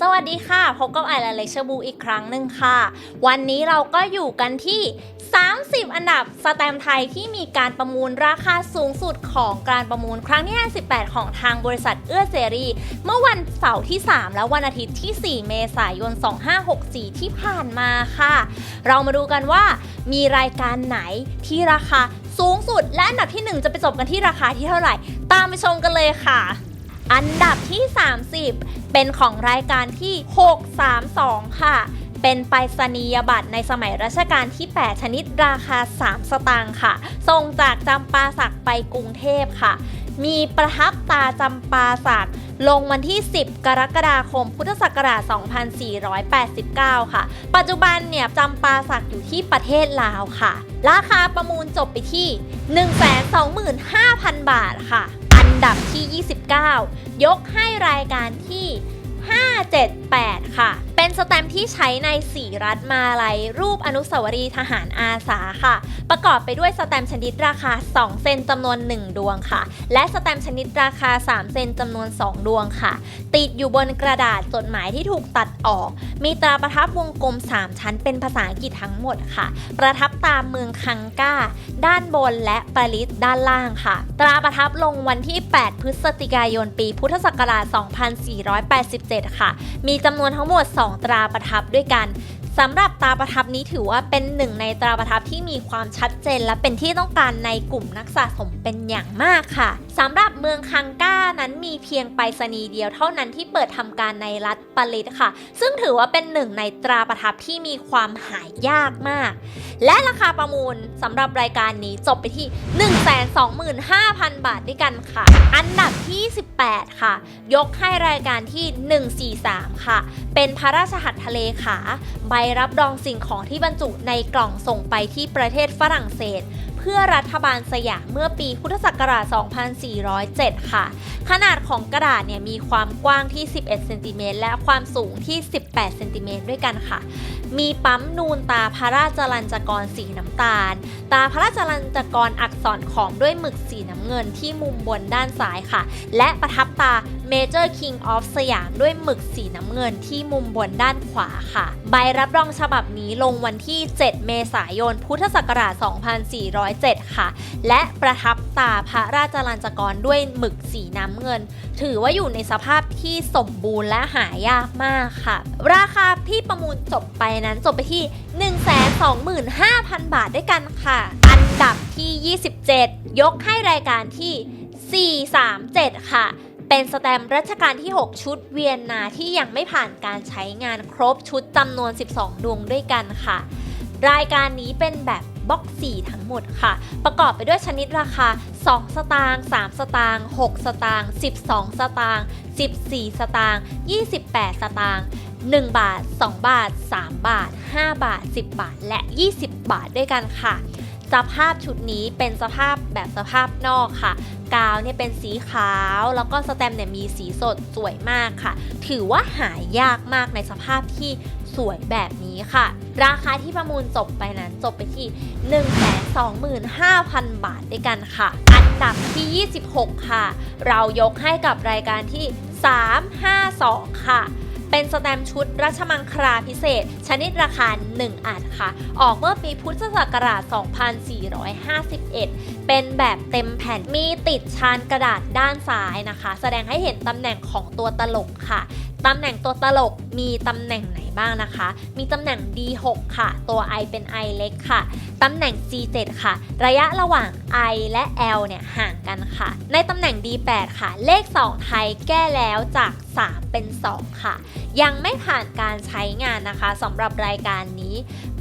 สวัสดีค่ะ พบกับไอและเลเชอร์บูอีกครั้งหนึ่งค่ะ วันนี้เราก็อยู่กันที่ 30 อันดับสแตมป์ไทยที่มีการประมูลราคาสูงสุดของการประมูลครั้งที่ 58 ของทางบริษัทเอื้อเสรี เมื่อวันเสาร์ที่ 3 และวันอาทิตย์ที่ 4 เมษายน 2564 ที่ผ่านมาค่ะ เรามาดูกันว่ามีรายการไหนที่ราคาสูงสุด และอันดับที่ 1 จะไปจบกันที่ราคาที่เท่าไหร่ ตามไปชมกันเลยค่ะ อันดับที่ 30 เป็นของรายการที่ 632 ค่ะ เป็นไปรษณียบัตรในสมัยรัชกาลที่ 8 ชนิดราคา 3 สตางค์ค่ะ ส่งจากจำปาสักไปกรุงเทพค่ะ มีประทับตาจำปาสักลงวันที่ 10 กรกฎาคม พุทธศักราช 2489 ค่ะ ปัจจุบันเนี่ยจำปาสักอยู่ที่ประเทศลาวค่ะ ราคาประมูลจบไปที่ 125,000 บาทค่ะ ดับที่ 29 ยกให้รายการที่ 57 578ค่ะ เป็นสแตมที่ใช้ใน4รัฐมาลัย รูปอนุสาวรีย์ทหารอาสาค่ะ ประกอบไปด้วยสแตมชนิดราคา 2 เซนจำนวน 1 ดวงค่ะ และสแตมชนิดราคา 3 เซนจำนวน 2 ดวงค่ะ ติดอยู่บนกระดาษจดหมายที่ถูกตัดออก มีตราประทับวงกลม 3 ชั้นเป็นภาษาอังกฤษทั้งหมดค่ะ ประทับตามเมืองคังก้า ด้านบนและปาริสด้านล่างค่ะ ตราประทับลงวันที่ 8 พฤศจิกายนปี พุทธศักราช 2487 ค่ะ มีจำนวนทั้งหมด 2 ตราประทับด้วยกัน สำหรับตราประทับนี้ถือว่าเป็นหนึ่งในตราประทับที่มีความชัดเจน และเป็นที่ต้องการในกลุ่มนักสะสมเป็นอย่างมากค่ะสำหรับเมืองคังก้านั้นมีเพียงไปรษณีย์เดียวเท่านั้นที่เปิดทำการในรัฐปาริสค่ะ ซึ่งถือว่าเป็นหนึ่งในตราประทับที่มีความหายากมาก และราคาประมูลสำหรับรายการนี้จบไปที่ 125,000 บาทด้วยกันค่ะ อันดับที่ 18 ค่ะ ยกให้รายการที่ 143 ค่ะ เป็นพระราชหัตถเลขาใบรับรองสิ่งของที่บรรจุในกล่องส่งไปที่ประเทศฝรั่งเศส เพื่อรัฐบาลสยามเมื่อปีพุทธศักราช 2407 ค่ะ ขนาดของกระดาษเนี่ยมีความกว้างที่ 11 เซนติเมตรและความสูงที่ 18 เซนติเมตรด้วยกันค่ะมีปั๊มนูนตาพระราชลัญจกรสีน้ำตาล ตาพระราชลัญจกรอักษรขอมด้วยหมึกสีน้ำเงินที่มุมบนด้านซ้ายค่ะ และประทับตา Major King of สยามด้วยหมึกสีน้ำเงินที่มุมบนด้านขวาค่ะ ใบรับรองฉบับนี้ลงวันที่ 7 เมษายน พุทธศักราช 2407 ค่ะ และประทับตาพระราชลัญจกรด้วยหมึกสีน้ำเงิน ถือว่าอยู่ในสภาพที่สมบูรณ์และหายากมากค่ะ ราคาที่ประมูลจบไปนั้นจบไปที่ 125,000 บาทด้วยกันค่ะ อันดับที่ 27 ยกให้รายการที่ 437 ค่ะเป็นสแตมป์รัชกาลที่ 6 ชุดเวียนนาที่ยังไม่ผ่านการใช้งานครบชุดจำนวน 12 ดวงด้วยกันค่ะ รายการนี้เป็นแบบบล็อก 4 ทั้งหมดค่ะ ประกอบไปด้วยชนิดราคา 2 สตางค์3สตางค์6สตางค์12 สตางค์14 สตางค์28 สตางค์ 1 บาท 2 บาท 3 บาท 5 บาท 10 บาท และ 20 บาทด้วยกันค่ะ สภาพชุดนี้เป็นสภาพแบบสภาพนอกค่ะ กาวเนี่ยเป็นสีขาว แล้วก็สแตมเนี่ยมีสีสดสวยมากค่ะ ถือว่าหายากมากในสภาพที่สวยแบบนี้ค่ะ ราคาที่ประมูลจบไปนั้นจบไปที่ 125,000 บาทด้วยกันค่ะ อันดับที่ 26 ค่ะ เรายกให้กับรายการที่ 352 ค่ะ เป็นสแตมชุดรัชมังคลาพิเศษ ชนิดราคา 1 อันค่ะ ออกเมื่อปีพุทธศักราช 2451 เป็นแบบเต็มแผ่นมีติดชานกระดาษด้านซ้ายนะคะ แสดงให้เห็นตำแหน่งของตัวตลกค่ะตำแหน่งตัวตลกมีตำแหน่งไหนบ้างนะคะ มีตำแหน่ง D6 ค่ะ ตัว I เป็น I เล็กค่ะ ตำแหน่ง G7 ค่ะ ระยะระหว่าง I และ L เนี่ยห่างกันค่ะ ในตำแหน่ง D8 ค่ะ เลข 2 ไทยแก้แล้วจาก 3 เป็น 2 ค่ะ ยังไม่ผ่านการใช้งานนะคะสำหรับรายการนี้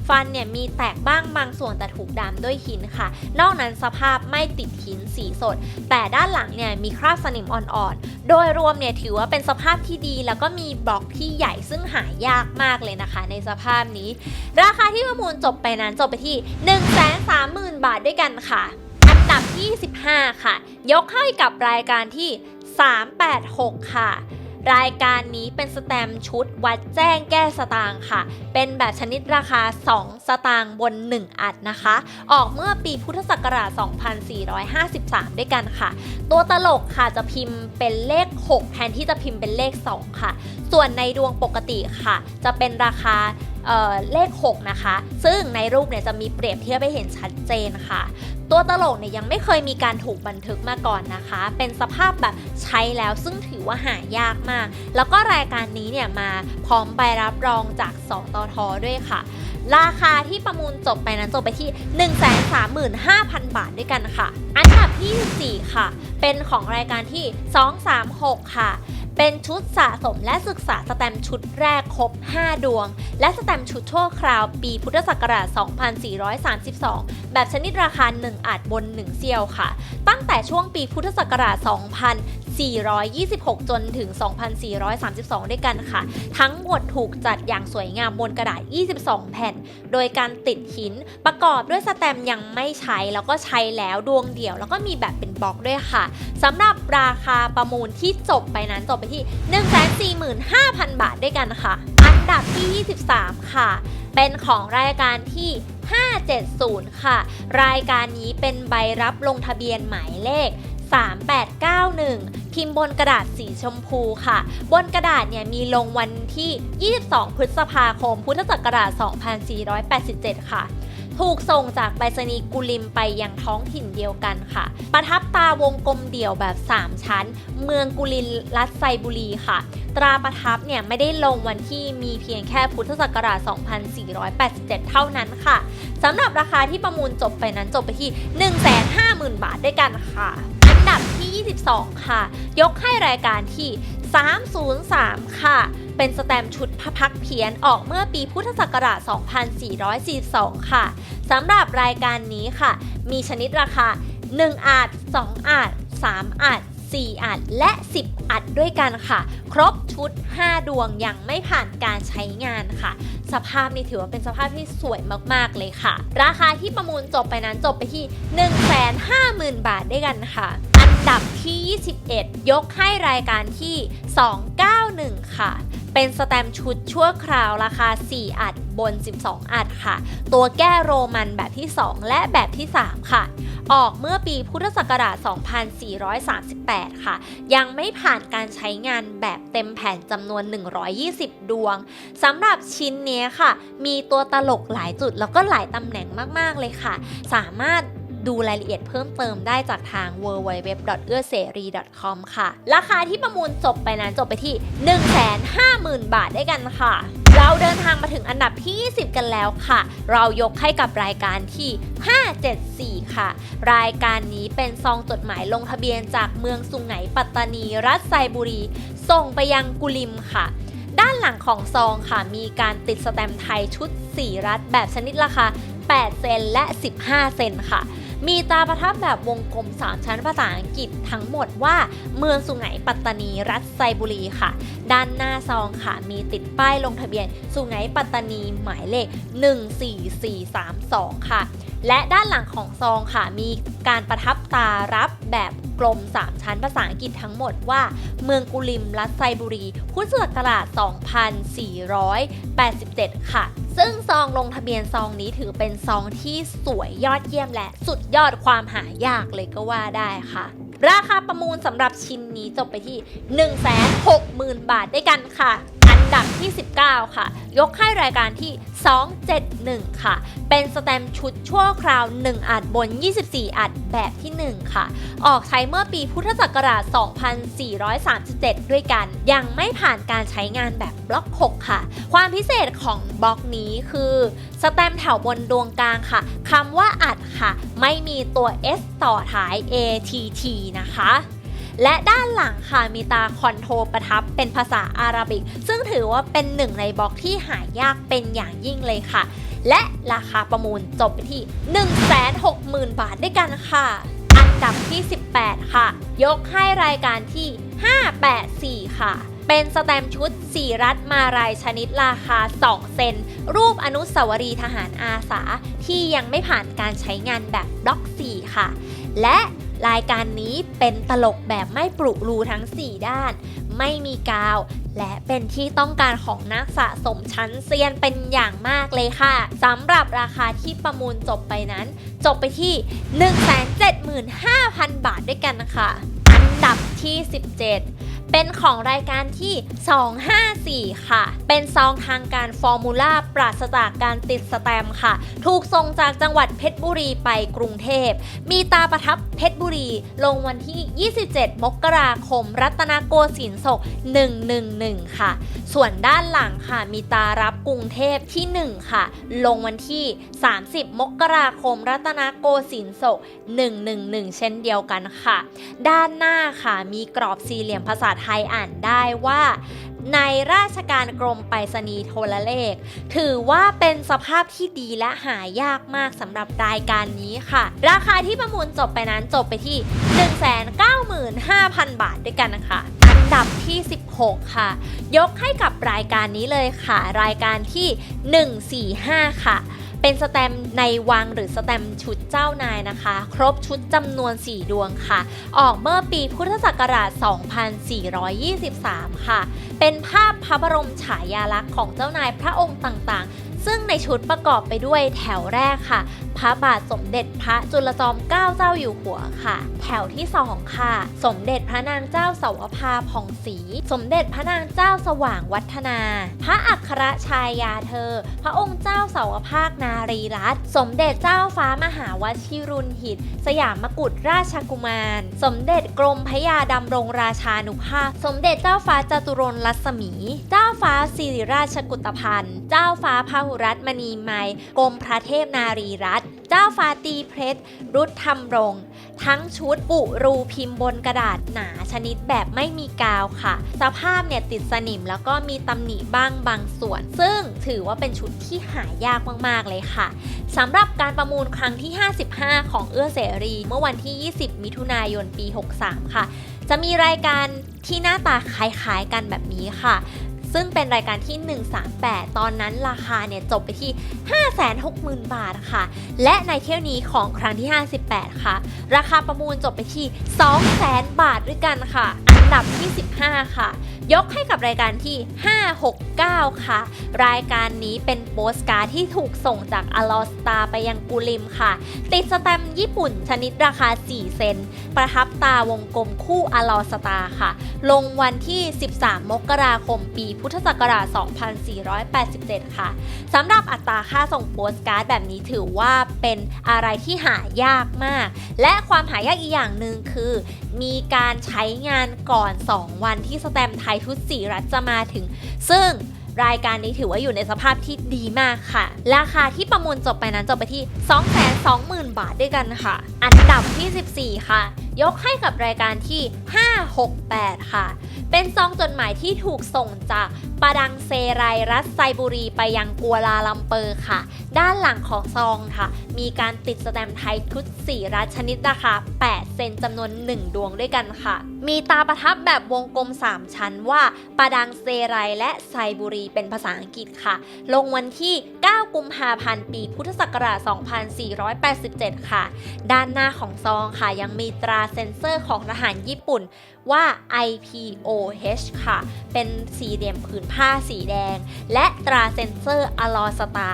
ฟันเนี่ยมีแตกบ้างบางส่วนแต่ถูกดำด้วยหินค่ะ นอกนั้นสภาพไม่ติดหินสีสด แต่ด้านหลังเนี่ยมีคราบสนิมอ่อนๆ โดยรวมเนี่ยถือว่าเป็นสภาพที่ดี แล้วก็มีบล็อกที่ใหญ่ซึ่งหายากมากเลยนะคะ ในสภาพนี้ ราคาที่ประมูลจบไปนั้นจบไปที่ 130,000 บาทด้วยกันค่ะ อันดับที่ 15 ค่ะ ยกให้กับรายการที่ 386 ค่ะ รายการนี้เป็นสแตมชุดวัดแจ้งแก้สตางค์ค่ะ เป็นแบบชนิดราคา 2 สตางค์บน 1 อัดนะคะ ออกเมื่อปีพุทธศักราช 2453 ด้วยกันค่ะ ตัวตลกค่ะจะพิมพ์เป็นเลข 6 แทนที่จะพิมพ์เป็นเลข 2 ค่ะ ส่วนในดวงปกติค่ะ จะเป็นราคาเเลข 6 นะคะ ซึ่งในรูปเนี่ยจะมีเปรียบเทียบให้เห็นชัดเจนค่ะ ตัวตลกเนี่ยยังไม่เคยมีการถูกบันทึกมาก่อนนะคะ เป็นสภาพแบบใช้แล้วซึ่งถือว่าหายากมาก แล้วก็รายการนี้เนี่ยมาพร้อมใบรับรองจากสตทด้วยค่ะ ราคาที่ประมูลจบไปนั้นจบไปที่ 135,000 บาทด้วยกันค่ะ อันดับที่ 4 ค่ะ เป็นของรายการที่ 236 ค่ะ เป็นชุดสะสมและศึกษาสแตมชุดแรกครบ 5 ดวง และสแตมชุดชั่วคราวปีพุทธศักราช 2432 แบบชนิดราคา 1 อาจบน 1 เซียวค่ะ ตั้งแต่ช่วงปีพุทธศักราช 426 จนถึง 2432 ด้วยกันค่ะ ทั้งหมดถูกจัดอย่างสวยงามบนกระดาษ 22 แผ่น โดยการติดหินประกอบด้วยสแตมยังไม่ใช้ แล้วก็ใช้แล้วดวงเดียว แล้วก็มีแบบเป็นบล็อกด้วยค่ะสำหรับราคาประมูลที่จบไปนั้นจบไปที่ 145,000 บาทด้วยกันค่ะ อันดับที่ 23 ค่ะ เป็นของรายการที่570 ค่ะ รายการนี้เป็นใบรับลงทะเบียนหมายเลข 3891 พิมพ์บนกระดาษสีชมพูค่ะ บนกระดาษเนี่ยมีลงวันที่ 22 พฤษภาคม พุทธศักราช 2487 ค่ะ ถูกส่งจากไปรษณีย์กุลิมไปยังท้องถิ่นเดียวกันค่ะ ประทับตาวงกลมเดี่ยวแบบ 3 ชั้น เมืองกุลินรัฐไซบุรีค่ะ ตราประทับเนี่ยไม่ได้ลงวันที่มีเพียงแค่พุทธศักราช 2487 เท่านั้นค่ะสำหรับราคาที่ประมูลจบไปนั้นจบไปที่ 150,000 บาทด้วยกันค่ะ ดับที่ 22 ค่ะ ยกให้รายการที่ 303 ค่ะ เป็นสแตมชุดพระพักเพียนออกเมื่อปีพุทธศักราช 2442 ค่ะสำหรับรายการนี้ค่ะ มีชนิดราคา 1อาจ2อาจ3อาจ4อัดและ 10 อัดด้วยกันค่ะ ครบชุด 5 ดวงยังไม่ผ่านการใช้งานค่ะ สภาพนี่ถือว่าเป็นสภาพที่สวยมากๆเลยค่ะ ราคาที่ประมูลจบไปนั้นจบไปที่ 150,000 บาทด้วยกันค่ะ ดับที่ 21 ยกให้รายการที่ 291 ค่ะ เป็นสแตมชุดชั่วคราวราคา 4 อัดบน 12 อัดค่ะ ตัวแก้โรมันแบบที่ 2 และแบบที่ 3 ค่ะ ออกเมื่อปีพุทธศักราช 2438 ค่ะ ยังไม่ผ่านการใช้งานแบบเต็มแผ่นจำนวน 120 ดวงสำหรับชิ้นนี้ค่ะ มีตัวตลกหลายจุดแล้วก็หลายตำแหน่งมาก ๆ เลยค่ะ สามารถ ดูรายละเอียดเพิ่มเติมได้จากทาง w w w ư ơ s e r i c o m ค่ะ ราคาที่ประมูลจบไปนั้นจบไปที่ 150,000 บาทด้วยกันค่ะ เราเดินทางมาถึงอันดับที่ 20 กันแล้วค่ะ เรายกให้กับรายการที่ 574 ค่ะ รายการนี้เป็นซองจดหมายลงทะเบียนจากเมืองสุงไหงปัตตานี รัฐไซบุรี ส่งไปยังกุลิมค่ะด้านหลังของซองค่ะ มีการติดสแตมป์ไทยชุด 4 รัฐแบบชนิดราคา 8 เซนและ 15 เซนค่ะ มีตาประทับแบบวงกลม 3 ชั้นภาษาอังกฤษทั้งหมดว่า เมืองสุไหงปัตตานีรัฐไซบุรีค่ะ ด้านหน้าซองค่ะ มีติดป้ายลงทะเบียนสุไหงปัตตานีหมายเลข 14432 ค่ะ และด้านหลังของซองค่ะมีการประทับตารับแบบกลม 3 ชั้นภาษาอังกฤษทั้งหมดว่า เมืองกุลิม รัฐไซบุรี พุทธศักราช 2487 ค่ะ ซึ่งซองลงทะเบียนซองนี้ถือเป็นซองที่สวยยอดเยี่ยมและสุดยอดความหายากเลยก็ว่าได้ค่ะราคาประมูลสำหรับชิ้นนี้จบไปที่ 160,000 บาทด้วยกันค่ะ ดับที่ 19 ค่ะ ยกให้รายการที่ 271 ค่ะ เป็นสแตมชุดชั่วคราว 1 อัดบน 24 อัดแบบที่ 1 ค่ะ ออกใช้เมื่อปีพุทธศักราช 2437 ด้วยกัน ยังไม่ผ่านการใช้งานแบบบล็อก 6 ค่ะ ความพิเศษของบล็อกนี้คือสแตมแถวบนดวงกลางค่ะคำว่าอัดค่ะ ไม่มีตัว S ต่อท้าย ATT นะคะ และด้านหลังค่ะมีตาคอนโทรประทับเป็นภาษาอาหรับิก ซึ่งถือว่าเป็นหนึ่งในบล็อกที่หายากเป็นอย่างยิ่งเลยค่ะ และราคาประมูลจบไปที่ 160,000 บาทด้วยกันค่ะ อันดับที่ 18 ค่ะ ยกให้รายการที่ 584 ค่ะเป็นสแตมชุด 4 รัฐมารายชนิดราคา 2 เซน รูปอนุสาวรีย์ทหารอาสา ที่ยังไม่ผ่านการใช้งานแบบบล็อก 4 ค่ะ และ รายการนี้เป็นตลกแบบไม่ปลุกรูทั้ง 4 ด้าน ไม่มีกาว และเป็นที่ต้องการของนักสะสมชั้นเซียนเป็นอย่างมากเลยค่ะสำหรับราคาที่ประมูลจบไปนั้น จบไปที่ 175,000 บาทด้วยกันนะคะ อันดับที่ 17 เป็นของรายการที่ 254 ค่ะ เป็นซองทางการฟอร์มูล่าปราศจากการติดสแตมค่ะ ถูกส่งจากจังหวัดเพชรบุรีไปกรุงเทพ มีตาประทับเพชรบุรี ลงวันที่ 27 มกราคม รัตนโกสินทร์ศก 111 ค่ะ ส่วนด้านหลังค่ะ มีตารับกรุงเทพที่ 1 ค่ะ ลงวันที่ 30 มกราคม รัตนโกสินทร์ศก 111 เช่นเดียวกันค่ะ ด้านหน้าค่ะ มีกรอบสี่เหลี่ยมภาษาไทยอ่านได้ว่า ในราชการกรมไปรษณีย์โทรเลข ถือว่าเป็นสภาพที่ดีและหายากมากสำหรับรายการนี้ค่ะ ราคาที่ประมูลจบไปนั้นจบไปที่ 195,000 บาทด้วยกันนะคะอันดับที่ 16 ค่ะ ยกให้กับรายการนี้เลยค่ะ รายการที่ 145 ค่ะ เป็นสแตมในวังหรือสแตมชุดเจ้านายนะคะ ครบชุดจำนวน 4 ดวงค่ะ ออกเมื่อปีพุทธศักราช 2423 ค่ะ เป็นภาพพระบรมฉายาลักษณ์ของเจ้านายพระองค์ต่างๆ ซึ่งในชุดประกอบไปด้วยแถวแรกค่ะ พระบาทสมเด็จพระจุลจอมเกล้าเจ้าอยู่หัวค่ะ แถวที่2ค่ะ สมเด็จพระนางเจ้าเสาวภาผ่องศรีสมเด็จพระนางเจ้าสว่างวัฒนา พระอัครชายาเธอ พระองค์เจ้าเสาวภาคนารีรัตน์สมเด็จเจ้าฟ้ามหาวชิรุณหิต สยามกุฎราชกุมาร สมเด็จกรมพยาดำรงราชานุภาพ สมเด็จเจ้าฟ้าจตุรนรัศมี เจ้าฟ้าสิริราชกุตพันธ์เจ้าฟ้าพหุรัตน์มณีไมยกรมพระเทพนารีรัตน์เจ้าฟ้าตีเพชรรุดธรรมรงค์ทั้งชุดปุรูพิมพ์บนกระดาษหนาชนิดแบบไม่มีกาวค่ะ สภาพเนี่ยติดสนิมแล้วก็มีตำหนิบ้างบางส่วน ซึ่งถือว่าเป็นชุดที่หายากมากๆเลยค่ะสำหรับการประมูลครั้งที่ 55 ของเอื้อเสรี เมื่อวันที่ 20 มิถุนายนปี 63 ค่ะ จะมีรายการที่หน้าตาคล้ายๆกันแบบนี้ค่ะ ซึ่งเป็นรายการที่ 138 ตอนนั้นราคาเนี่ยจบไปที่ 560,000 บาทค่ะ และในเที่ยวนี้ของครั้งที่ 58 ค่ะ ราคาประมูลจบไปที่ 200,000 บาทด้วยกันค่ะ นดับที่ 15 ค่ะ ยกให้กับรายการที่ 569 ค่ะ รายการนี้เป็นโปสการ์ดที่ถูกส่งจากอลอสตาไปยังกุลิมค่ะ ติดสแตมป์ญี่ปุ่นชนิดราคา 4 เซน ประทับตาวงกลมคู่อลอสตาค่ะ ลงวันที่ 13 มกราคม ปีพุทธศักราช 2487 ค่ะสำหรับอัตราค่าส่งโปสการ์ดแบบนี้ถือว่าเป็นอะไรที่หายากมาก และความหายากอีกอย่างหนึ่งคือ มีการใช้งานก่อน 2 วันที่สแตมไทยทุกสีรัฐจะมาถึง ซึ่งรายการนี้ถือว่าอยู่ในสภาพที่ดีมากค่ะ ราคาที่ประมูลจบไปนั้นจบไปที่ 220,000 บาทด้วยกันค่ะ อันดับที่ 14 ค่ะ ยกให้กับรายการที่ 568 ค่ะ เป็นซองจดหมายที่ถูกส่งจากปาดังเซไรรัสไซบุรีไปยังกัวลาลัมเปอร์ค่ะ ด้านหลังของซองค่ะ มีการติดสแตมป์ไทยทุกสีรัชนิดราคา 8 เซนจำนวน 1 ดวงด้วยกันค่ะ มีตาประทับแบบวงกลม 3 ชั้นว่าปาดังเซไรและไซบุรีเป็นภาษาอังกฤษค่ะ ลงวันที่ 9 กุมภาพันธ์ปีพุทธศักราช 2487 ค่ะ ด้านหน้าของซองค่ะยังมีตราเซ็นเซอร์ของทหารญี่ปุ่นว่า IPOH ค่ะ เป็นสีเหลี่ยมผืนผ้าสีแดง และตราเซ็นเซอร์อลอสตา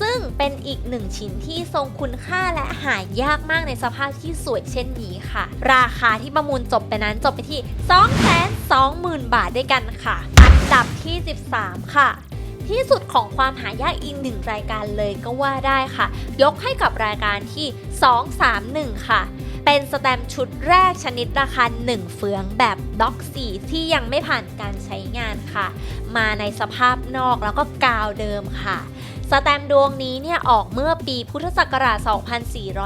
ซึ่งเป็นอีกหนึ่งชิ้นที่ทรงคุณค่าและหายากมากในสภาพที่สวยเช่นนี้ค่ะ ราคาที่ประมูลจบไปนั้นจบไปที่ 220,000 บาทด้วยกันค่ะ อันดับที่ 13 ค่ะที่สุดของความหายากอีกหนึ่งรายการเลยก็ว่าได้ค่ะ ยกให้กับรายการที่ 231 ค่ะ เป็นสแตมชุดแรกชนิดราคา 1 เฟืองแบบด็อกสีที่ยังไม่ผ่านการใช้งานค่ะ มาในสภาพนอกแล้วก็กาวเดิมค่ะ สแตมดวงนี้เนี่ยออกเมื่อปีพุทธศักราช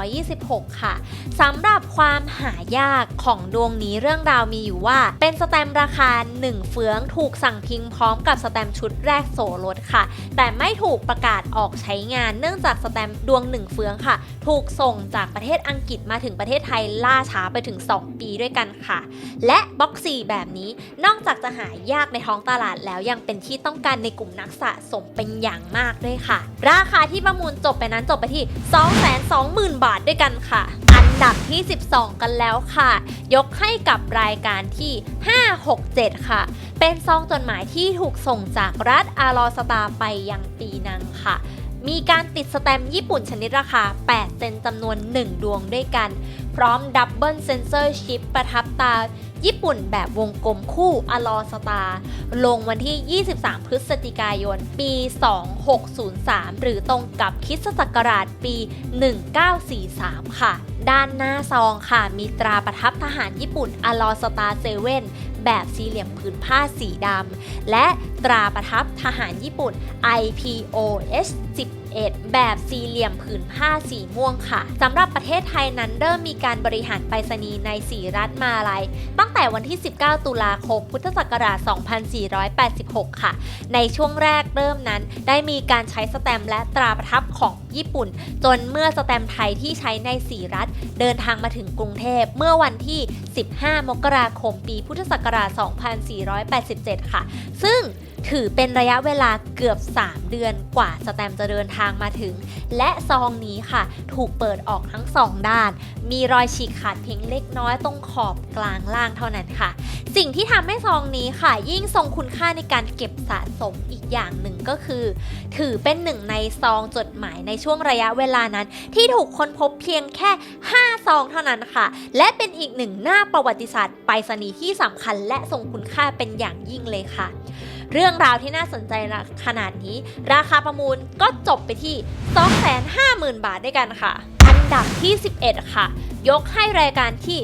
2426 ค่ะสำหรับความหายากของดวงนี้เรื่องราวมีอยู่ว่า เป็นสแตมราคา 1 เฟืองถูกสั่งพิมพ์พร้อมกับสแตมชุดแรกโสรถค่ะ แต่ไม่ถูกประกาศออกใช้งาน เนื่องจากสแตมดวง 1 เฟืองค่ะ ถูกส่งจากประเทศอังกฤษมาถึงประเทศไทยล่าช้าไปถึง 2 ปีด้วยกันค่ะ และบ็อกซี่แบบนี้นอกจากจะหายากในท้องตลาดแล้วยังเป็นที่ต้องการในกลุ่มนักสะสมเป็นอย่างมากด้วยค่ะราคาที่ประมูลจบไปนั้นจบไปที่ 220,000 บาทด้วยกันค่ะ อันดับที่ 12 กันแล้วค่ะ ยกให้กับรายการที่ 567 ค่ะ เป็นซองจดหมายที่ถูกส่งจากรัฐอารอสตาไปยังปีนังค่ะมีการติดสแตมป์ญี่ปุ่นชนิดราคา 8 เซนจำนวน 1 ดวงด้วยกัน พร้อมดับเบิลเซนเซอร์ชิปประทับตา ญี่ปุ่นแบบวงกลมคู่อลอสตาลงวันที่ 23 พฤศจิกายน ปี 2603 หรือตรงกับคิสศักราชปี 1943 ค่ะ ด้านหน้าซองค่ะ มีตราประทับทหารญี่ปุ่นอลอสตาเซเว่นแบบสี่เหลี่ยมผืนผ้าสีดำ และตราประทับทหารญี่ปุ่น IPOS 11 แบบสี่เหลี่ยมผืนผ้าสีม่วงค่ะสำหรับประเทศไทยนั้นเริ่มมีการบริหารไปรษณีย์ใน4รัฐมาลัย ตั้งแต่วันที่ 19 ตุลาคม พุทธศักราช 2486 ค่ะ ในช่วงแรกเริ่มนั้นได้มีการใช้สแตมป์และตราประทับของญี่ปุ่น จนเมื่อสแตมป์ไทยที่ใช้ใน4รัฐ เดินทางมาถึงกรุงเทพเมื่อวันที่ 15 มกราคม ปีพุทธศักราช 2487 ค่ะ ซึ่งถือเป็นระยะเวลาเกือบ 3 เดือนกว่าสแตมจะเดินทางมาถึง และซองนี้ค่ะ ถูกเปิดออกทั้งสองด้าน มีรอยฉีกขาดเพียงเล็กน้อยตรงขอบกลางล่างเท่านั้นค่ะ สิ่งที่ทำให้ซองนี้ค่ะ ยิ่งทรงคุณค่าในการเก็บสะสมอีกอย่างหนึ่งก็คือ ถือเป็นหนึ่งในซองจดหมายในช่วงระยะเวลานั้น ที่ถูกค้นพบเพียงแค่ 5 ซองเท่านั้นค่ะ และเป็นอีกหนึ่งหน้าประวัติศาสตร์ไปรษณีย์ที่สำคัญ และทรงคุณค่าเป็นอย่างยิ่งเลยค่ะ เรื่องราวที่น่าสนใจขนาดนี้ ราคาประมูลก็จบไปที่ 250,000 บาทด้วยกันค่ะ อันดับที่ 11 ค่ะ ยกให้รายการที่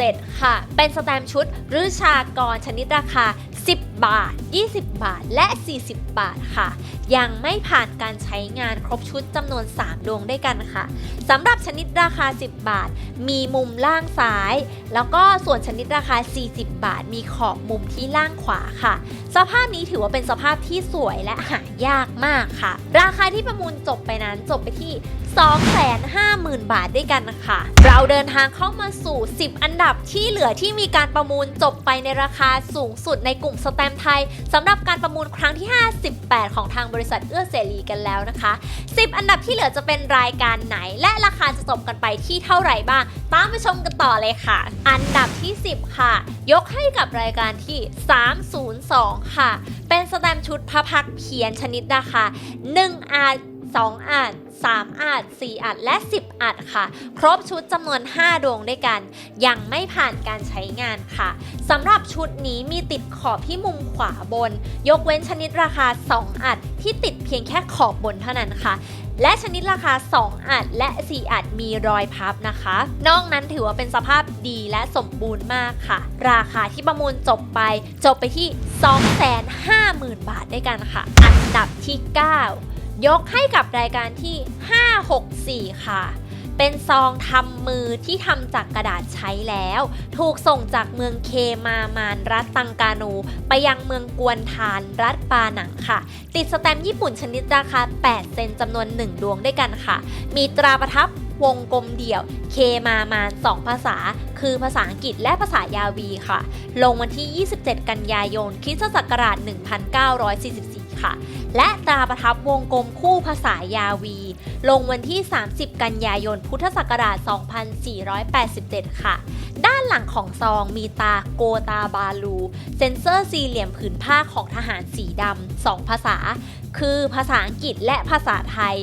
347 ค่ะ เป็นสแตมป์ชุดฤชากรชนิดราคา 10บาท 20 บาท และ 40 บาทค่ะ ยังไม่ผ่านการใช้งานครบชุดจำนวน 3 ดวงด้วยกันค่ะสำหรับชนิดราคา 10 บาท มีมุมล่างซ้าย แล้วก็ส่วนชนิดราคา 40 บาท มีขอบมุมที่ล่างขวาค่ะ สภาพนี้ถือว่าเป็นสภาพที่สวยและหายากมากค่ะ ราคาที่ประมูลจบไปนั้นจบไปที่250,000 บาทด้วยกันค่ะเราเดินทางเข้ามาสู่ 10 อันดับที่เหลือที่มีการประมูลจบไปในราคาสูงสุดในกลุ่มสแตมไทยสำหรับการประมูลครั้งที่ 58 ของทางบริษัทเอื้อเสรีกันแล้วนะคะ 10 อันดับที่เหลือจะเป็นรายการไหน และราคาจะจบกันไปที่เท่าไหร่บ้าง ตามไปชมกันต่อเลยค่ะ อันดับที่ 10 ค่ะ ยกให้กับรายการที่ 302 ค่ะ เป็นสแตมชุดพระพักเพียนชนิดราคา1อา 2อาจ3อาจ4อัดและ 10 อัดค่ะ ครบชุดจำนวน 5 ดวงด้วยกัน ยังไม่ผ่านการใช้งานค่ะสำหรับชุดนี้มีติดขอบที่มุมขวาบน ยกเว้นชนิดราคา 2 อัดที่ติดเพียงแค่ขอบบนเท่านั้นค่ะและชนิดราคา 2 อัดและ 4 อัดมีรอยพับนะคะ นอกนั้นถือว่าเป็นสภาพดีและสมบูรณ์มากค่ะ ราคาที่ประมูลจบไป จบไปที่ 250,000 บาทด้วยกันค่ะ อันดับที่ 9 ยกให้กับรายการที่ 564 ค่ะ เป็นซองทำมือที่ทำจากกระดาษใช้แล้ว ถูกส่งจากเมืองเคมามานรัฐตังกานู ไปยังเมืองกวนทานรัฐปาหนังค่ะ ติดสแตมป์ญี่ปุ่นชนิดราคา 8 เซนจำนวน 1 ดวงด้วยกันค่ะ มีตราประทับวงกลมเดี่ยว เคมามาน2ภาษา คือภาษาอังกฤษและภาษายาวีค่ะ ลงวันที่ 27 กันยายนคริสศักราช 1944 ค่ะ และตราประทับวงกลมคู่ภาษายาวี ลงวันที่ 30 กันยายน พุทธศักราช 2487 ค่ะ ด้านหลังของซองมีตาโกตาบาลู เซนเซอร์สี่เหลี่ยมผืนผ้าของทหารสีดำสองภาษา คือภาษาอังกฤษและภาษาไทย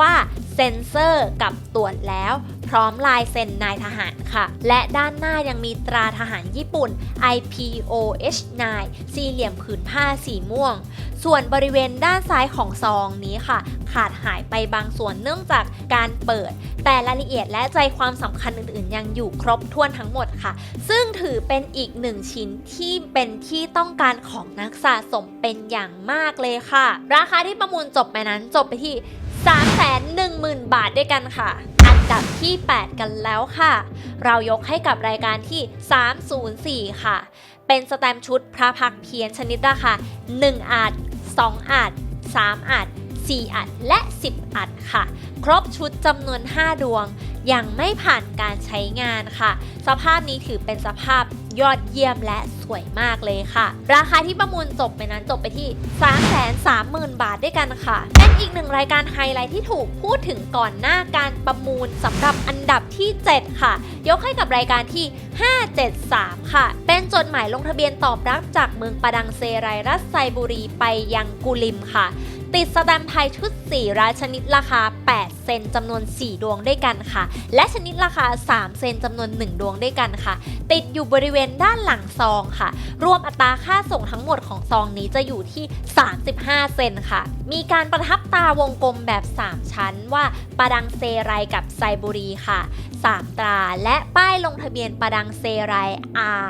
ว่าเซนเซอร์กับตรวจแล้ว พร้อมลายเซ็นนายทหารค่ะ และด้านหน้ายังมีตราทหารญี่ปุ่น IPOH 9 สี่เหลี่ยมผืนผ้าสีม่วง ส่วนบริเวณด้านซ้ายของซองนี้ค่ะ ขาดหายไปบางส่วนเนื่องจากการเปิด แต่รายละเอียดและใจความสำคัญอื่นๆ ยังอยู่ครบถ้วนทั้งหมดค่ะ ซึ่งถือเป็นอีกหนึ่งชิ้นที่เป็นที่ต้องการของนักสะสมเป็นอย่างมากเลยค่ะ ราคาที่ประมูลจบไปนั้นจบไปที่ 310,000 บาทด้วยกันค่ะ อันดับที่ 8 กันแล้วค่ะ เรายกให้กับรายการที่ 304 ค่ะ เป็นสแตมชุดพระพักเพียนชนิดราคา1อาจ2อาจ3อาจ 4 อัดและ 10 อัดค่ะ ครบชุดจำนวน 5 ดวง ยังไม่ผ่านการใช้งานค่ะ สภาพนี้ถือเป็นสภาพยอดเยี่ยมและสวยมากเลยค่ะ ราคาที่ประมูลจบไปนั้นจบไปที่ 330,000 บาทด้วยกันค่ะ เป็นอีกหนึ่งรายการไฮไลท์ที่ถูกพูดถึงก่อนหน้าการประมูลสำหรับอันดับที่ 7 ค่ะ ยกให้กับรายการที่ 573 ค่ะ เป็นจดหมายลงทะเบียนตอบรับจากเมืองปดังเซไรรัสไซบุรีไปยังกุลิมค่ะ ติดสแตมป์ไทยชุด4ราชนิดราคา 8 เซนจำนวน 4 ดวงด้วยกันค่ะ และชนิดราคา 3 เซนจำนวน 1 ดวงด้วยกันค่ะ ติดอยู่บริเวณด้านหลังซองค่ะ รวมอัตราค่าส่งทั้งหมดของซองนี้จะอยู่ที่ 35 เซนค่ะ มีการประทับตาวงกลมแบบ 3 ชั้นว่าปาดังเซไรกับไซบุรีค่ะ 3 ตราและป้ายลงทะเบียนปาดังเซไร R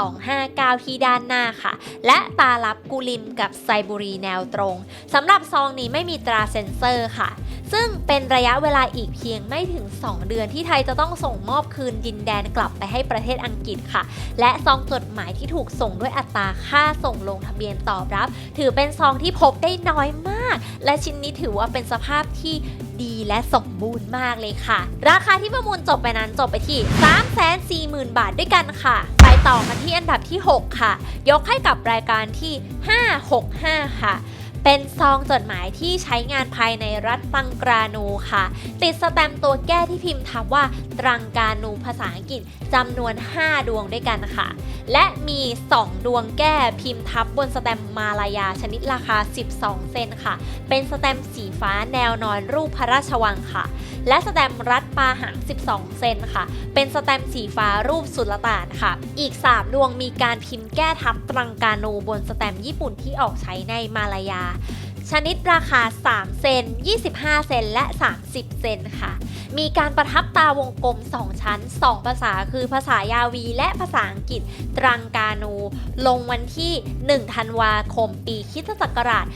1259 ที่ด้านหน้าค่ะ และตาลับกุลิมกับไซบุรีแนวตรงสำหรับซองนี้ไม่มีตราเซ็นเซอร์ค่ะ ซึ่งเป็นระยะเวลาอีกเพียงไม่ถึง 2 เดือนที่ไทยจะต้องส่งมอบคืนดินแดนกลับไปให้ประเทศอังกฤษค่ะ และซองจดหมายที่ถูกส่งด้วยอัตราค่าส่งลงทะเบียนตอบรับ ถือเป็นซองที่พบได้น้อยมาก และชิ้นนี้ถือว่าเป็นสภาพที่ดีและสมบูรณ์มากเลยค่ะ ราคาที่ประมูลจบไปนั้นจบไปที่ 340,000 บาทด้วยกันค่ะ ไปต่อกันที่อันดับที่ 6 ค่ะ ยกให้กับรายการที่ 565 ค่ะ เป็นซองจดหมายที่ใช้งานภายในรัฐตังกรานูค่ะ ติดสแตมป์ตัวแก้ที่พิมพ์ทับว่าตรังกานูภาษาอังกฤษจำนวน 5 ดวงด้วยกันค่ะ และมี 2 ดวงแก้พิมพ์ทับบนสแตมป์มาลายาชนิดราคา 12 เซนค่ะ เป็นสแตมป์สีฟ้าแนวนอนรูปพระราชวังค่ะ และสแตมรัดปลาหาง 12 เซนค่ะ เป็นสแตมสีฟ้ารูปสุลต่านค่ะ อีก 3 ดวงมีการพิมพ์แก้ทับตรังกานูบนสแตมญี่ปุ่นที่ออกใช้ในมาลายา ชนิดราคา 3 เซน 25 เซน และ 30 เซนค่ะ มีการประทับตาวงกลม 2 ชั้น 2 ภาษาคือภาษายาวีและภาษาอังกฤษตรังกานู ลงวันที่ 1 ธันวาคม ปีคริสตศักราช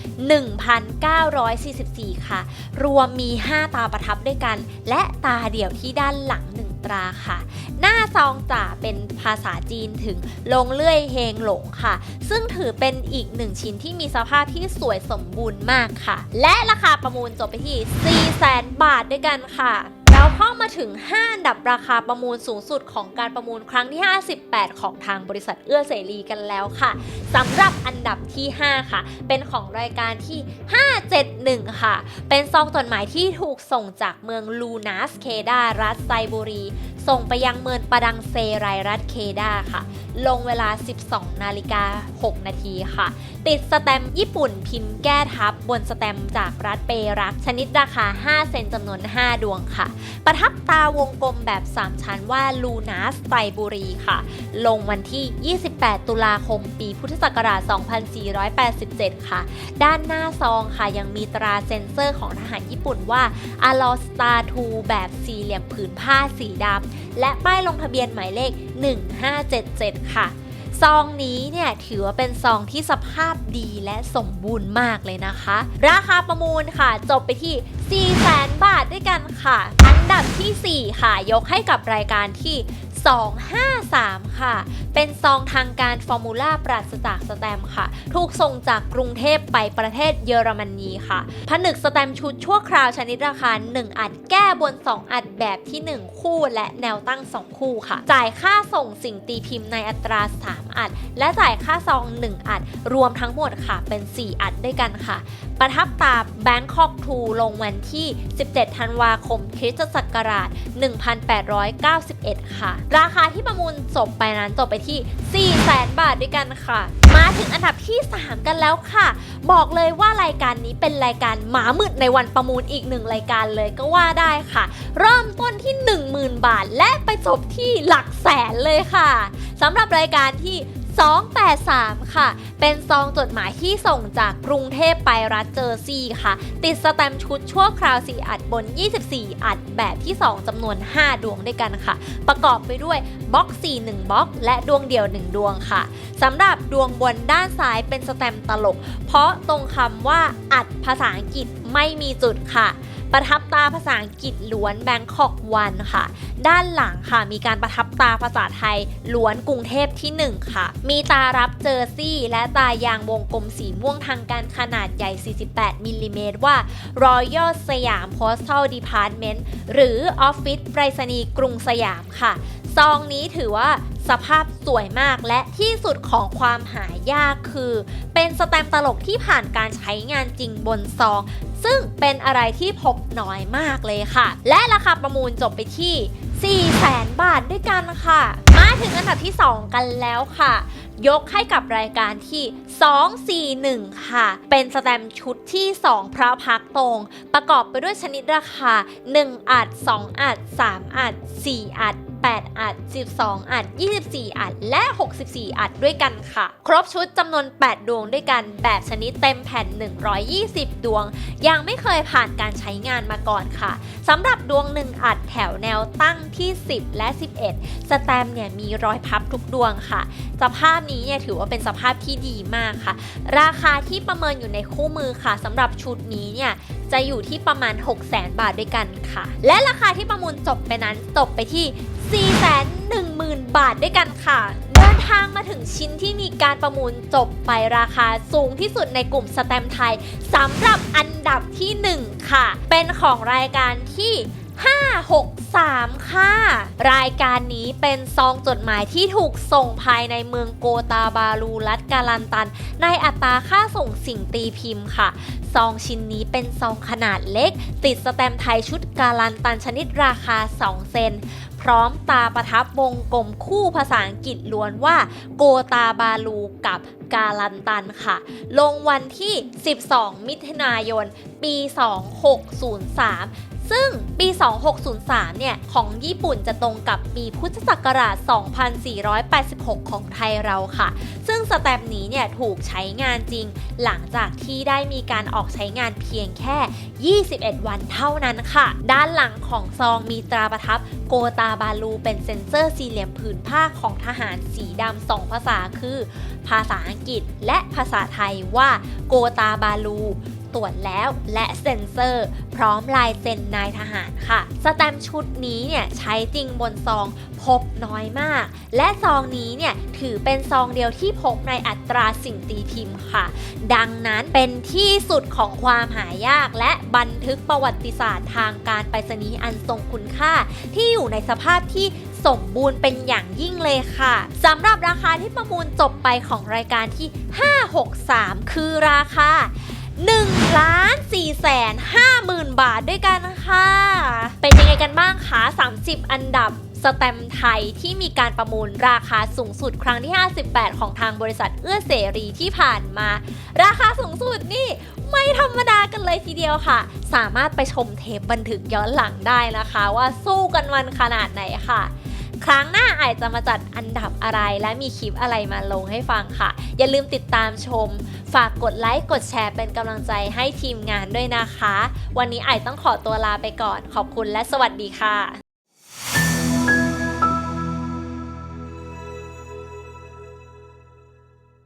1944 ค่ะ รวมมี 5 ตาประทับด้วยกัน และตาเดี่ยวที่ด้านหลัง 1 ตราค่ะ หน้าซองจ่าเป็นภาษาจีนถึงลงเลื่อยเฮงหลงค่ะ ซึ่งถือเป็นอีกหนึ่งชิ้นที่มีสภาพที่สวยสมบูรณ์มากค่ะ และราคาประมูลจบไปที่4 0 0 0 0 0 บาทด้วยกันค่ะ แล้วเข้ามาถึง 5 อันดับราคาประมูลสูงสุดของการประมูลครั้งที่ 58 ของทางบริษัทเอื้อเสรีกันแล้วค่ะสำหรับอันดับที่ 5 ค่ะ เป็นของรายการที่ 571 ค่ะ เป็นซองจดหมายที่ถูกส่งจากเมืองลูนัสเคดารัฐไซบุรี ส่งไปยังเมืองปดังเซไรรัฐเคดาค่ะ ลงเวลา 12 นาฬิกา 6 นาทีค่ะ ติดสแตมญี่ปุ่นพิมพ์แก้ทับบนสแตมจากรัฐเปรัก ชนิดราคา 5 เซนจำนวน 5 ดวงค่ะ ประทับตาวงกลมแบบ 3 ชั้นว่าลูนัสไตบุรีค่ะ ลงวันที่ 28 ตุลาคม ปีพุทธศักราช 2487 ค่ะ ด้านหน้าซองค่ะยังมีตราเซ็นเซอร์ของทหารญี่ปุ่นว่า a l o s t a 2แบบสี่เหลี่ยมผืนผ้าสีดำ และป้ายลงทะเบียนหมายเลข 1577 ค่ะ ซองนี้เนี่ยถือว่าเป็นซองที่สภาพดีและสมบูรณ์มากเลยนะคะ ราคาประมูลค่ะจบไปที่ 4 0 0 0 0 0 บาทด้วยกันค่ะ อันดับทีสี่4 ค่ะ ยกให้กับรายการที่ 253 ค่ะ เป็นซองทางการฟอร์มูล่าปราศจากสแตมค่ะ ถูกส่งจากกรุงเทพไปประเทศเยอรมนีค่ะ ผนึกสแตมชุดชั่วคราวชนิดราคา 1 อัดแก้บน 2 อัดแบบที่ 1 คู่และแนวตั้ง 2 คู่ค่ะ จ่ายค่าส่งสิ่งตีพิมพ์ในอัตรา 3 อัด และจ่ายค่าซอง 1 อัด รวมทั้งหมดค่ะ เป็น 4 อัดด้วยกันค่ะประทับตา Bangkok 2ลงวันที่ 17 ธันวาคม คริสตศักราช 1891 ค่ะ ราคาที่ประมูลจบไปนั้นจบไปที่ 4 0 0 0 0 0 บาทด้วยกันค่ะ มาถึงอันดับที่ 3 กันแล้วค่ะ บอกเลยว่ารายการนี้เป็นรายการหมามืดในวันประมูลอีกหนึ่งรายการเลยก็ว่าได้ค่ะ เริ่มต้นที่ 10,000 บาท และไปจบที่หลักแสนเลยค่ะสำหรับรายการที่ 283 ค่ะ เป็นซองจดหมายที่ส่งจากกรุงเทพไปรัฐเจอร์ซีย์ค่ะ ติดสแตมป์ชุดชั่วคราว4อัดบน 24 อัดแบบที่ 2จำนวน 5 ดวงด้วยกันค่ะ ประกอบไปด้วยบล็อก4 1บล็อก และดวงเดียว 1 ดวงค่ะสำหรับดวงบนด้านซ้ายเป็นสแตมป์ตลก เพราะตรงคำว่าอัดภาษาอังกฤษไม่มีจุดค่ะ ประทับตาภาษาอังกฤษล้วน Bangkok วันค่ะ ด้านหลังค่ะมีการประทับตาภาษาไทยล้วนกรุงเทพที่ 1 ค่ะ มีตารับเจอร์ซี่ และตายางวงกลมสีม่วงทางการขนาดใหญ่ 48 มิลลิเมตรว่า Royal สยาม Postal Department หรือออฟฟิศไปรษณีย์กรุงสยามค่ะ ซองนี้ถือว่าสภาพสวยมากและที่สุดของความหายากคือ เป็นสแตมป์ตลกที่ผ่านการใช้งานจริงบนซอง ซึ่งเป็นอะไรที่พบน้อยมากเลยค่ะ และราคาประมูลจบไปที่ 4 0 0แสนบาทด้วยกันค่ะ มาถึงอันดับที่ 2 กันแล้วค่ะ ยกให้กับรายการที่ 241 ค่ะ เป็นสแตมชุดที่ 2 พระพักตรง ประกอบไปด้วยชนิดราคา 1 อัด 2 อัด 3 อัด 4 อัด 8 อัด 12 อัด 24 อัด และ 64 อัดด้วยกันค่ะ ครบชุดจำนวน 8 ดวงด้วยกันแบบชนิดเต็มแผ่น 120 ดวง ยังไม่เคยผ่านการใช้งานมาก่อนค่ะสำหรับดวง 1 อัดแถวแนวตั้งที่ 10 และ 11 สแตมป์เนี่ยมีรอยพับทุกดวงค่ะ สภาพนี้เนี่ยถือว่าเป็นสภาพที่ดีมากค่ะ ราคาที่ประเมินอยู่ในคู่มือค่ะสำหรับชุดนี้เนี่ยจะอยู่ที่ประมาณ 6 0แสนบาทด้วยกันค่ะ และราคาที่ประมูลจบไปนั้นจบไปที่ 410,000 บาทด้วยกันค่ะ เดินทางมาถึงชิ้นที่มีการประมูลจบไปราคาสูงที่สุดในกลุ่มสแตมไทยสำหรับอันดับที่ 1 ค่ะ เป็นของรายการที่ 3 ค่ะ รายการนี้เป็นซองจดหมายที่ถูกส่งภายในเมืองโกตาบาลูรัฐกาลันตัน ในอัตราค่าส่งสิ่งตีพิมพ์ค่ะ ซองชิ้นนี้เป็นซองขนาดเล็ก ติดสแตมป์ไทยชุดกาลันตันชนิดราคา 2 เซนพร้อมตาประทับวงกลมคู่ภาษาอังกฤษล้วนว่าโกตาบาลูกับกาลันตันค่ะ ลงวันที่ 12 มิถุนายน ปี 2603 ซึ่งปี 2603 เนี่ย ของญี่ปุ่นจะตรงกับปีพุทธศักราช 2486 ของไทยเราค่ะ ซึ่งสแตมป์นี้เนี่ย ถูกใช้งานจริง หลังจากที่ได้มีการออกใช้งานเพียงแค่ 21 วันเท่านั้นค่ะ ด้านหลังของซองมีตราประทับโกตาบาลูเป็นเซ็นเซอร์สี่เหลี่ยมผืนผ้าของทหารสีดำสองภาษาคือ ภาษาอังกฤษและภาษาไทยว่าโกตาบาลู ตรวจแล้ว และเซ็นเซอร์ พร้อมลายเซ็นนายทหารค่ะ สแตมชุดนี้เนี่ยใช้จริงบนซองพบน้อยมาก และซองนี้เนี่ยถือเป็นซองเดียวที่พบในอัตราสิ่งตีพิมพ์ค่ะ ดังนั้นเป็นที่สุดของความหายาก และบันทึกประวัติศาสตร์ทางการไปรษณีย์อันทรงคุณค่า ที่อยู่ในสภาพที่สมบูรณ์เป็นอย่างยิ่งเลยค่ะสำหรับราคาที่ประมูลจบไปของรายการที่ 563 คือราคา 1ล้าน4แสน5หมื่นบาทด้วยกันค่ะ เป็นยังไงกันบ้างคะ 30 อันดับสแตมไทยที่มีการประมูลราคาสูงสุดครั้งที่ 58 ของทางบริษัทเอื้อเสรีที่ผ่านมา ราคาสูงสุดนี่ไม่ธรรมดากันเลยทีเดียวค่ะ สามารถไปชมเทปบันทึกย้อนหลังได้นะคะ ว่าสู้กันมันขนาดไหนค่ะ ครั้งหน้าอาจจะมาจัดอันดับอะไรและมีคลิปอะไรมาลงให้ฟังค่ะ อย่าลืมติดตามชม ฝากกดไลค์กดแชร์เป็นกำลังใจให้ทีมงานด้วยนะคะ วันนี้ไอต้องขอตัวลาไปก่อน ขอบคุณและสวัสดีค่ะ